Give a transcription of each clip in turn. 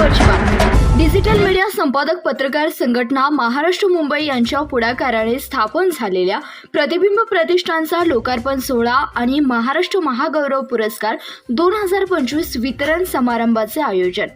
Digital media संपादक पत्रकार संघटना महाराष्ट्र मुंबई यांच्या पुढाकाराने स्थापन झालेल्या प्रतिबिंब प्रतिष्ठानचा लोकार्पण सोहळा आणि महाराष्ट्र महागौरव पुरस्कार दोन हजार पंचवीस वितरण समारंभाचे आयोजन.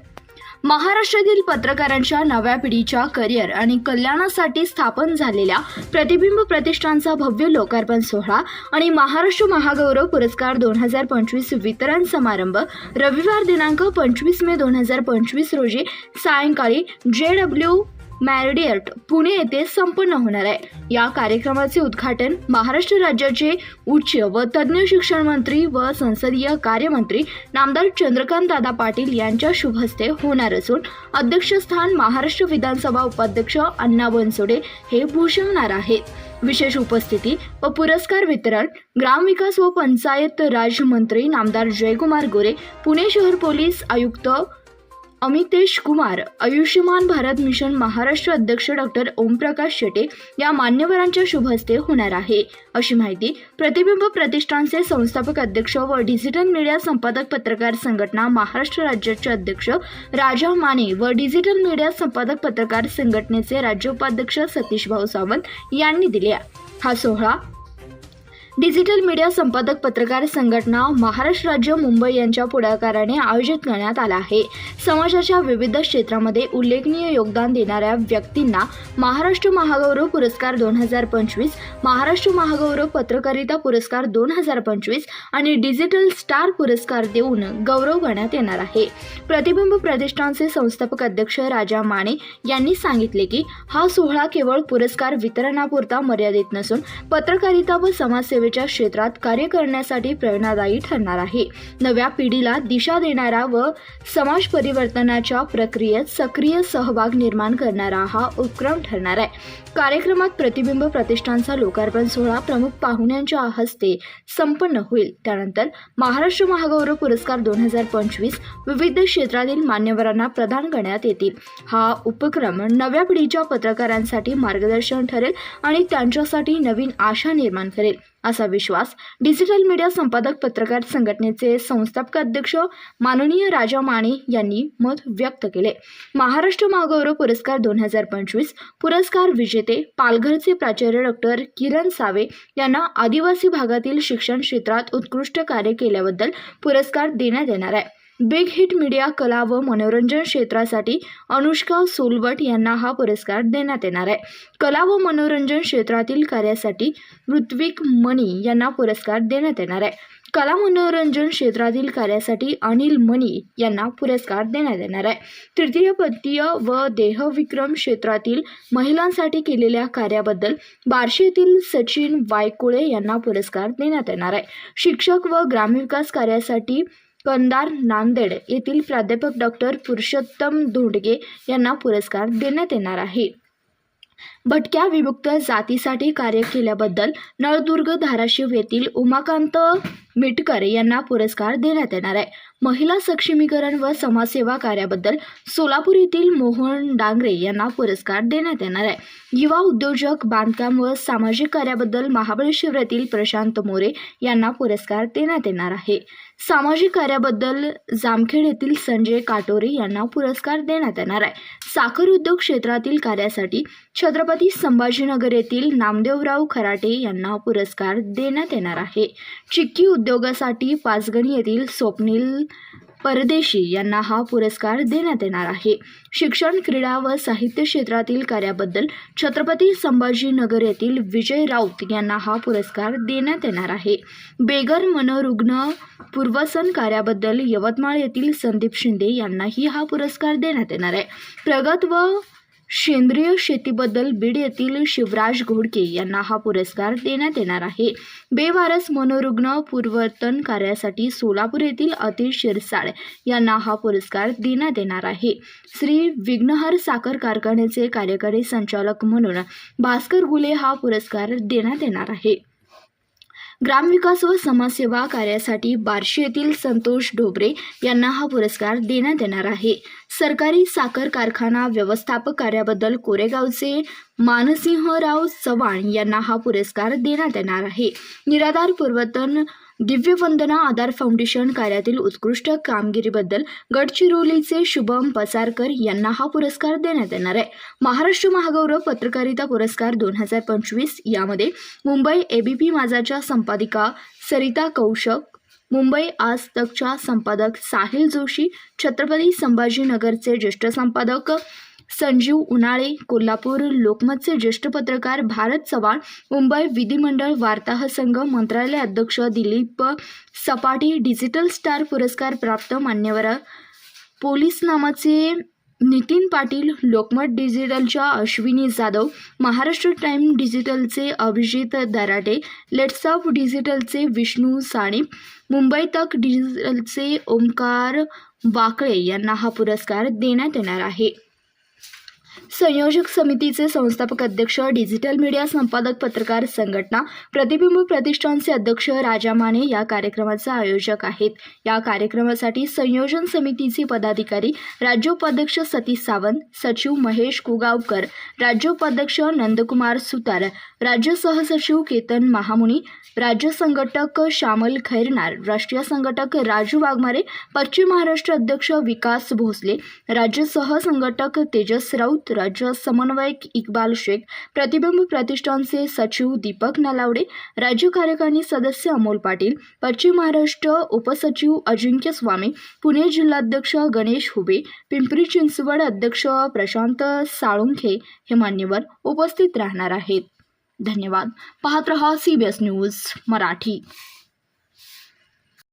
महाराष्ट्रातील पत्रकारांच्या नव्या पिढीच्या करिअर आणि कल्याणासाठी स्थापन झालेल्या प्रतिबिंब प्रतिष्ठानचा भव्य लोकार्पण सोहळा आणि महाराष्ट्र महागौरव पुरस्कार दोन हजार पंचवीस वितरण समारंभ रविवार दिनांक पंचवीस मे दोन हजार पंचवीस रोजी सायंकाळी जे डब्ल्यू मॅरडियट पुणे येथे संपन्न होणार आहे. या कार्यक्रमाचे उद्घाटन महाराष्ट्र राज्याचे उच्च व तज्ज्ञ शिक्षण मंत्री व संसदीय कार्यमंत्री नामदार चंद्रकांत दादा पाटील यांच्या शुभ हस्ते होणार असून अध्यक्षस्थान महाराष्ट्र विधानसभा उपाध्यक्ष अण्णा बनसोडे हे भूषवणार आहेत. विशेष उपस्थिती व पुरस्कार वितरण ग्रामविकास व पंचायत राज मंत्री नामदार जयकुमार गोरे पुणे शहर पोलीस आयुक्त अमितेश कुमार आयुष्यमान भारत मिशन महाराष्ट्र अध्यक्ष डॉक्टर ओमप्रकाश शेटे या मान्यवरांच्या शुभ हस्ते होणार आहे. अशी माहिती प्रतिबिंब प्रतिष्ठानचे संस्थापक अध्यक्ष व डिजिटल मीडिया संपादक पत्रकार संघटना महाराष्ट्र राज्याचे अध्यक्ष राजा माने व डिजिटल मीडिया संपादक पत्रकार संघटनेचे राज्य उपाध्यक्ष सतीश भाऊ सावंत यांनी दिल्या. हा सोहळा डिजिटल मीडिया संपादक पत्रकार संघटना महाराष्ट्र राज्य मुंबई यांच्या पुढाकाराने आयोजित करण्यात आला आहे. समाजाच्या विविध क्षेत्रामध्ये उल्लेखनीय योगदान देणाऱ्या व्यक्तींना महाराष्ट्र महागौरव पुरस्कार दोन हजार पंचवीस महाराष्ट्र महागौरव पत्रकारिता पुरस्कार दोन हजार पंचवीस आणि डिजिटल स्टार पुरस्कार देऊन गौरव करण्यात येणार आहे. प्रतिबिंब प्रतिष्ठानचे संस्थापक अध्यक्ष राजा माने यांनी सांगितले की हा सोहळा केवळ पुरस्कार वितरणापुरता मर्यादित नसून पत्रकारिता व समाजसेवा सेवेच्या क्षेत्रात कार्य करण्यासाठी प्रेरणादायी ठरणार आहे. नव्या पिढीला दिशा देणारा व समाज परिवर्तनाच्या प्रक्रियेत सक्रिय सहभाग निर्माण करणारा हा उपक्रम ठरणार आहे. कार्यक्रमात प्रतिबिंब प्रतिष्ठानचा लोकार्पण सोहळा प्रमुख पाहुण्यांच्या हस्ते संपन्न होईल. त्यानंतर महाराष्ट्र महागौरव पुरस्कार दोन हजार पंचवीस विविध क्षेत्रातील मान्यवरांना प्रदान करण्यात येतील. हा उपक्रम नव्या पिढीच्या पत्रकारांसाठी मार्गदर्शन ठरेल आणि त्यांच्यासाठी नवीन आशा निर्माण करेल. असा विश्वास डिजिटल मीडिया संपादक पत्रकार संघटनेचे संस्थापक अध्यक्ष माननीय राजा माने यांनी मत व्यक्त केले. महाराष्ट्र महागौरव पुरस्कार दोन हजार पंचवीस पुरस्कार विजेते पालघरचे प्राचार्य डॉक्टर किरण सावे यांना आदिवासी भागातील शिक्षण क्षेत्रात उत्कृष्ट कार्य केल्याबद्दल पुरस्कार देण्यात येणार आहे. बिग हिट मीडिया कला व मनोरंजन क्षेत्रासाठी अनुष्का सोलवट यांना हा पुरस्कार देण्यात येणार आहे. कला व मनोरंजन क्षेत्रातील कार्यासाठी ऋत्विक मणी यांना पुरस्कार देण्यात येणार आहे. कला मनोरंजन क्षेत्रातील कार्यासाठी अनिल मणी यांना पुरस्कार देण्यात येणार आहे. तृतीयपतीय व देहविक्रम क्षेत्रातील महिलांसाठी केलेल्या कार्याबद्दल बारशेतील सचिन वायकुळे यांना पुरस्कार देण्यात येणार आहे. शिक्षक व ग्रामविकास कार्यासाठी कंदार नांदेड येथील प्राध्यापक डॉक्टर पुरुषोत्तम धोंडगे यांना पुरस्कार देण्यात येणार आहे. भटक्या विमुक्त जातीसाठी कार्य केल्याबद्दल नळदुर्ग धाराशिव येथील उमाकांत मिटकर यांना पुरस्कार देण्यात येणार आहे. महिला सक्षमीकरण व समाजसेवा कार्याबद्दल सोलापूर येथील मोहन डांगरे यांना पुरस्कार देण्यात येणार आहे. युवा उद्योजक बांधकाम व सामाजिक कार्याबद्दल महाबळेश्वर येथील प्रशांत मोरे यांना पुरस्कार देण्यात येणार आहे. सामाजिक कार्याबद्दल जामखेड येथील संजय काटोरे यांना पुरस्कार देण्यात येणार आहे. साखर उद्योग क्षेत्रातील कार्यासाठी छत्रपती संभाजीनगर येथील नामदेवराव खराटे यांना पुरस्कार देण्यात येणार आहे. चिक्की उद्योगासाठी पाचगणी येथील स्वप्नील परदेशी यांना हा पुरस्कार देण्यात येणार आहे. शिक्षण क्रीडा व साहित्य क्षेत्रातील कार्याबद्दल छत्रपती संभाजीनगर येथील विजय राऊत यांना हा पुरस्कार देण्यात येणार आहे. बेगर मनोरुग्ण पूर्वसन कार्याबद्दल यवतमाळ येथील संदीप शिंदे यांनाही हा पुरस्कार देण्यात येणार आहे. प्रगत व सेंद्रिय शेतीबद्दल बीड येथील शिवराज घोडके यांना हा पुरस्कार देण्यात येणार आहे. बेवारस मनोरुग्ण पूर्वतन कार्यासाठी सोलापूर येथील अतिल शिरसाळ यांना हा पुरस्कार देण्यात येणार आहे. श्री विघ्नहर साखर कारखान्याचे कार्यकारी संचालक म्हणून भास्कर गुले हा पुरस्कार देण्यात येणार आहे. ग्रामविकास व समाजसेवा कार्यासाठी बार्शी येथील संतोष ढोबरे यांना हा पुरस्कार देण्यात येणार आहे. सरकारी साखर कारखाना व्यवस्थापक कार्याबद्दल कोरेगावचे मानसिंहराव चव्हाण यांना हा पुरस्कार देण्यात येणार आहे. निराधार पूर्वतन दिव्यवंदना आधार फाउंडेशन कार्यातील उत्कृष्ट कामगिरीबद्दल गडचिरोलीचे शुभम पसारकर यांना हा पुरस्कार देण्यात येणार आहे. महाराष्ट्र महागौरव पत्रकारिता पुरस्कार दोन हजार पंचवीस यामध्ये मुंबई एबीपी माझाच्या संपादिका सरिता कौशक मुंबई आज तकच्या संपादक साहिल जोशी छत्रपती संभाजीनगरचे ज्येष्ठ संपादक संजीव उन्हाळे कोल्हापूर लोकमतचे ज्येष्ठ पत्रकार भारत चव्हाण मुंबई विधिमंडळ वार्ताहर संघ मंत्रालय अध्यक्ष दिलीप सपाटी डिजिटल स्टार पुरस्कार प्राप्त मान्यवर. पोलीस नामाचे नितीन पाटील लोकमत डिजिटलच्या अश्विनी जाधव महाराष्ट्र टाईम डिजिटलचे अभिजित दराटे लेट्स ऑफ डिजिटलचे विष्णू साणे मुंबई तक डिजिटलचे ओंकार वाकळे यांना हा पुरस्कार देण्यात येणार आहे. संयोजक समितीचे संस्थापक अध्यक्ष डिजिटल मीडिया संपादक पत्रकार संघटना प्रतिबिंब प्रतिष्ठानचे अध्यक्ष राजा माने या कार्यक्रमाचे आयोजक आहेत. या कार्यक्रमासाठी संयोजन समितीचे पदाधिकारी राज्योपाध्यक्ष सतीश सावंत सचिव महेश कुगावकर राज्योपाध्यक्ष नंदकुमार सुतार राज्य सहसचिव केतन महामुनी राज्य संघटक श्यामल खैरनार राष्ट्रीय संघटक राजू वाघमारे पश्चिम महाराष्ट्र अध्यक्ष विकास भोसले राज्य सहसंघटक तेजस राऊत राज्य समन्वयक इक्बाल शेख प्रतिबिंब प्रतिष्ठानचे सचिव दीपक नलावडे राज्य कार्यकारिणी सदस्य अमोल पाटील पश्चिम महाराष्ट्र उपसचिव अजिंक्य स्वामी पुणे जिल्हाध्यक्ष गणेश हुबे पिंपरी चिंचवड अध्यक्ष प्रशांत साळुंखे हे मान्यवर उपस्थित राहणार आहेत. धन्यवाद. पाहत रहा C B S news Marathi.